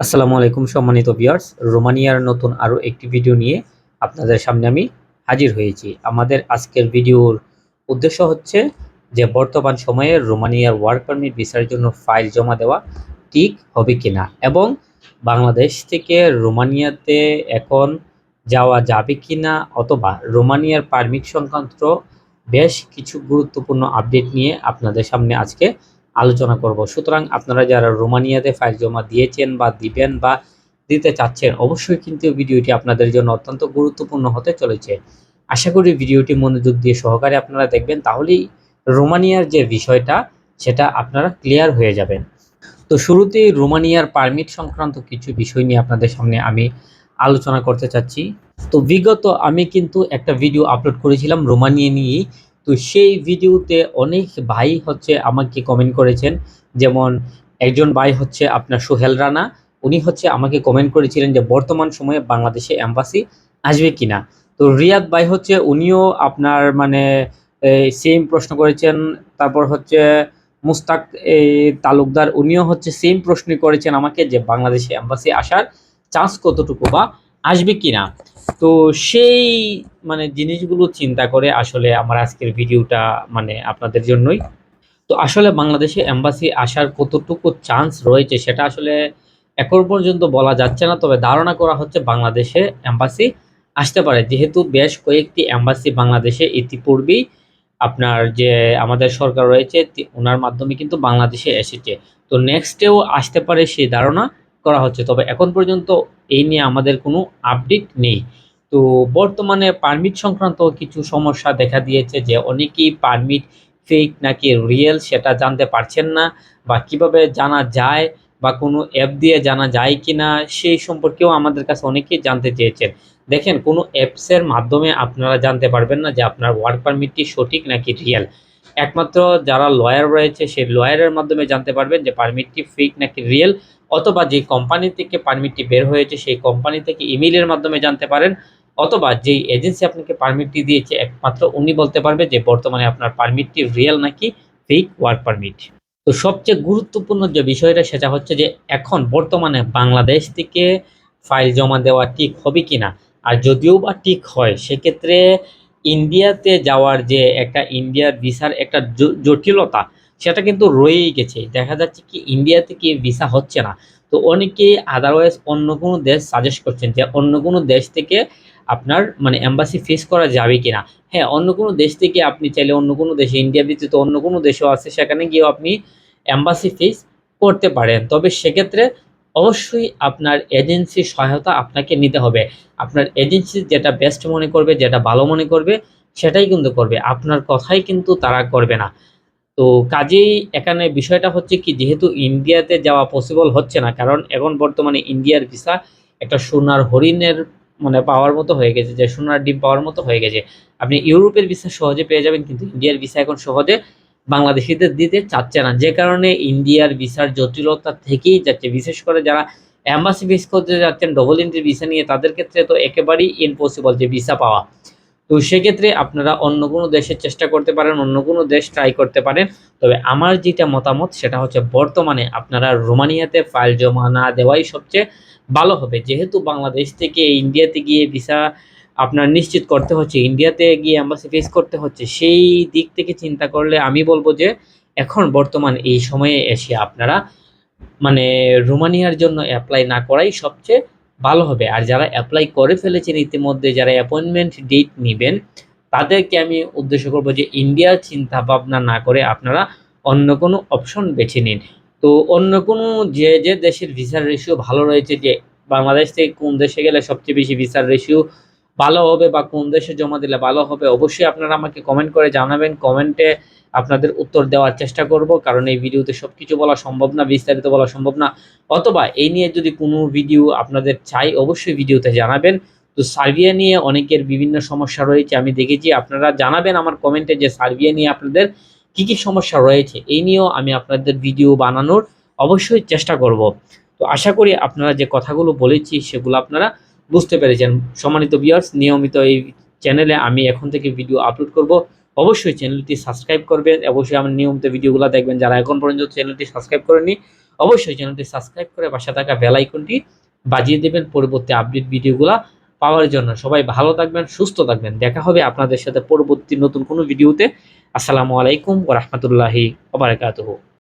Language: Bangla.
আসসালামু আলাইকুম সম্মানিত ভিউয়ার্স রোমানিয়ার নতুন আরও একটি ভিডিও নিয়ে আপনাদের সামনে আমি হাজির হয়েছি। আমাদের আজকের ভিডিওর উদ্দেশ্য হচ্ছে যে বর্তমান সময়ে রোমানিয়ার ওয়ার্ক পারমিট ভিসার জন্য ফাইল জমা দেওয়া ঠিক হবে কিনা এবং বাংলাদেশ থেকে রোমানিয়াতে এখন যাওয়া যাবে কিনা অথবা রোমানিয়ার পারমিট সংক্রান্ত বেশ কিছু গুরুত্বপূর্ণ আপডেট নিয়ে আপনাদের সামনে আজকে আলোচনা করব। সুতরাং আপনারা যারা রোমানিয়াতে ফাইল জমা দিয়েছেন বা দিবেন বা দিতে চাচ্ছেন, অবশ্যই কিন্তু ভিডিওটি আপনাদের জন্য অত্যন্ত গুরুত্বপূর্ণ হতে চলেছে। আশা করি ভিডিওটি মনোযোগ দিয়ে সহকারে আপনারা দেখবেন, তাহলেই রোমানিয়ার যে বিষয়টা, সেটা আপনারা ক্লিয়ার হয়ে যাবেন। তো শুরুতেই রোমানিয়ার পারমিট সংক্রান্ত কিছু বিষয় নিয়ে আপনাদের সামনে আমি আলোচনা করতে চাচ্ছি। তো বিগত আমি কিন্তু একটা ভিডিও আপলোড করেছিলাম রোমানিয়া নিয়ে তো সেই ভিডিওতে অনেক ভাই হচ্ছে আমাকে কমেন্ট করেছেন। যেমন, একজন ভাই হচ্ছে আপনার সোহেল রানা, উনি হচ্ছে আমাকে কমেন্ট করেছিলেন যে, বর্তমান সময়ে বাংলাদেশে এম্বাসি আসবে কিনা? তো রিয়াদ ভাই হচ্ছে, উনিও আপনার মানে সেম প্রশ্ন করেছেন। তারপর হচ্ছে, মুস্তাক তালুকদার, উনিও হচ্ছে সেম প্রশ্নই করেছেন আমাকে যে, বাংলাদেশে এম্বাসি আসার চান্স কতটুকু বা আসবে কিনা? তো সেই মানে জিনিসগুলো চিন্তা করে আসলে আমার আজকের ভিডিওটা মানে আপনাদের জন্যই। তো আসলে বাংলাদেশে এম্বাসি আসার কতটুকু চান্স রয়েছে সেটা আসলে এখন পর্যন্ত বলা যাচ্ছে না, তবে ধারণা করা হচ্ছে বাংলাদেশে এম্বাসি আসতে পারে। যেহেতু বেশ কয়েকটি এম্বাসি বাংলাদেশে ইতিপূর্বেই আপনার যে আমাদের সরকার রয়েছে ওনার মাধ্যমে কিন্তু বাংলাদেশে এসেছে। তো নেক্সটেও আসতে পারে সেই ধারণা করা হচ্ছে। তবে এখন পর্যন্ত এই নিয়ে আমাদের কোনো আপডেট নেই। তো বর্তমানে পারমিট সংক্রান্ত কিছু সমস্যা দেখা দিয়েছে যে অনেকেই পারমিট ফেক নাকি রিয়েল সেটা জানতে পারছেন না বা কীভাবে জানা যায় বা কোনো অ্যাপ দিয়ে জানা যায় কি না সেই সম্পর্কেও আমাদের কাছে অনেকেই জানতে চেয়েছেন। দেখেন, কোনো অ্যাপসের মাধ্যমে আপনারা জানতে পারবেন না যে আপনার ওয়ার্ক পারমিটটি সঠিক নাকি রিয়েল একমাত্র যারা লয়ার রয়েছে, সেই লয়ারের মাধ্যমে জানতে পারবেন যে পারমিটটি ফেক নাকি রিয়েল অথবা যে কোম্পানি থেকে পারমিটটি বের হয়েছে, সেই কোম্পানি থেকে ইমেলের মাধ্যমে জানতে পারেন। অথবা যেই এজেন্সি আপনাকে পারমিটটি দিয়েছে, একমাত্র উনি বলতে পারবে যে বর্তমানে আপনার পারমিটটি রিয়েল নাকি ফেক ওয়ার্ক পারমিট তো সবচেয়ে গুরুত্বপূর্ণ যে বিষয়টা, সেটা হচ্ছে যে এখন বর্তমানে বাংলাদেশ থেকে ফাইল জমা দেওয়া ঠিক হবে কিনা? আর যদিও বা ঠিক হয়, সেক্ষেত্রে ইন্ডিয়াতে যাওয়ার যে একটা ইন্ডিয়ার ভিসার একটা জটিলতা, সেটা কিন্তু রয়েই গেছে। দেখা যাচ্ছে কি ইন্ডিয়া থেকে ভিসা হচ্ছে না। তো অনেকে আদারওয়াইজ অন্য কোনো দেশ সাজেস্ট করছেন যে অন্য কোনো দেশ থেকে আপনার মানে এম্বাসি ফেস করা যাবে কিনা। হ্যাঁ অন্য কোনো দেশ থেকে আপনি চাইলে অন্য কোনো দেশে ইন্ডিয়া ব্যতীত অন্য কোনো দেশও আছে, সেখানে গিয়েও আপনি এম্বাসি ফেস করতে পারেন। তবে সেক্ষেত্রে অবশ্যই আপনার এজেন্সির সহায়তা আপনাকে নিতে হবে। আপনার এজেন্সি যেটা বেস্ট মনে করবে, যেটা ভালো মনে করবে, সেটাই কিন্তু করবে। আপনার কথাই কিন্তু তারা করবে না। তো কাজেই এখানে বিষয়টা হচ্ছে কি, যেহেতু ইন্ডিয়াতে যাওয়া পসিবল হচ্ছে না, কারণ এখন বর্তমানে ইন্ডিয়ার ভিসা একটা সোনার হরিণের মানে পাওয়ার মতো হয়ে গেছে, যে সোনার ডিম পাওয়ার মতো হয়ে গেছে। আপনি ইউরোপের ভিসা সহজে পেয়ে যাবেন, কিন্তু ইন্ডিয়ার ভিসা এখন সহজে বাংলাদেশিদের দিতে চাচ্ছে না। যে কারণে ইন্ডিয়ার ভিসার জটিলতা থেকেই যাচ্ছে। বিশেষ করে যারা অ্যাম্বাসি ভিস করতে যাচ্ছেন ডবল এন্ট্রি ভিসা নিয়ে, তাদের ক্ষেত্রে তো একেবারেই ইম্পসিবল যে ভিসা পাওয়া। তো সেক্ষেত্রে আপনারা অন্য কোনো দেশের চেষ্টা করতে পারেন, অন্য কোনো দেশ ট্রাই করতে পারেন। তবে আমার যেটা মতামত, সেটা হচ্ছে বর্তমানে আপনারা রোমানিয়াতে ফাইল জমা না দেওয়াই সবচেয়ে ভালো হবে। যেহেতু বাংলাদেশ থেকে ইন্ডিয়াতে গিয়ে ভিসা আপনার নিশ্চিত করতে হচ্ছে, ইন্ডিয়াতে গিয়ে অ্যাম্বাসি ফেস করতে হচ্ছে, সেই দিক থেকে চিন্তা করলে আমি বলব যে, এখন বর্তমান এই সময়ে এসে আপনারা মানে রোমানিয়ার জন্য অ্যাপ্লাই না করাই সবচেয়ে ভালো হবে। আর যারা অ্যাপ্লাই করে ফেলেছেন ইতিমধ্যে, যারা অ্যাপয়েন্টমেন্ট ডেট নেবেন, তাদেরকে আমি উদ্দেশ্য করব যে ইন্ডিয়ার চিন্তা ভাবনা না করে আপনারা অন্য কোনো অপশন বেছে নিন। তো অন্য কোনো যে যে দেশের ভিসার রেশিও ভালো রয়েছে, যে বাংলাদেশ থেকে কোন দেশে গেলে সবচেয়ে বেশি ভিসার রেশিও ভালো হবে বা কোন দেশে জমা দিলে ভালো হবে, অবশ্যই আপনারা আমাকে কমেন্ট করে জানাবেন। কমেন্টে আপনাদের উত্তর দেওয়ার চেষ্টা করব, কারণ এই ভিডিওতে সব কিছু বলা সম্ভব না, বিস্তারিত বলা সম্ভব না। অথবা এই নিয়ে যদি কোনো ভিডিও আপনাদের চাই, অবশ্যই ভিডিওতে জানাবেন। তো সার্বিয়া নিয়ে অনেকের বিভিন্ন সমস্যা রয়েছে, আমি দেখেছি। আপনারা জানাবেন আমার কমেন্টে যে সার্বিয়া নিয়ে আপনাদের কি কি সমস্যা রয়েছে। এই নিয়েও আমি আপনাদের ভিডিও বানানোর অবশ্যই চেষ্টা করব। তো আশা করি আপনারা যে কথাগুলো বলেছি, সেগুলো আপনারা বুঝতে পেরেছেন। সম্মানিত ভিউয়ার্স নিয়মিত এই চ্যানেলে আমি এখন থেকে ভিডিও আপলোড করব। অবশ্যই চ্যানেলটি সাবস্ক্রাইব করবেন। অবশ্যই আমার নিয়মিত ভিডিওগুলো দেখবেন। যারা এখন পর্যন্ত চ্যানেলটি সাবস্ক্রাইব করেনি অবশ্যই চ্যানেলটি সাবস্ক্রাইব করে পাশে থাকা বেল আইকনটি বাজিয়ে দেবেন পরবর্তী আপডেট ভিডিওগুলো পাওয়ার জন্য। সবাই ভালো থাকবেন, সুস্থ থাকবেন। দেখা হবে আপনাদের সাথে পরবর্তী নতুন কোনো ভিডিওতে আসসালামু আলাইকুম ওয়া রাহমাতুল্লাহি ওয়া বারাকাতুহু।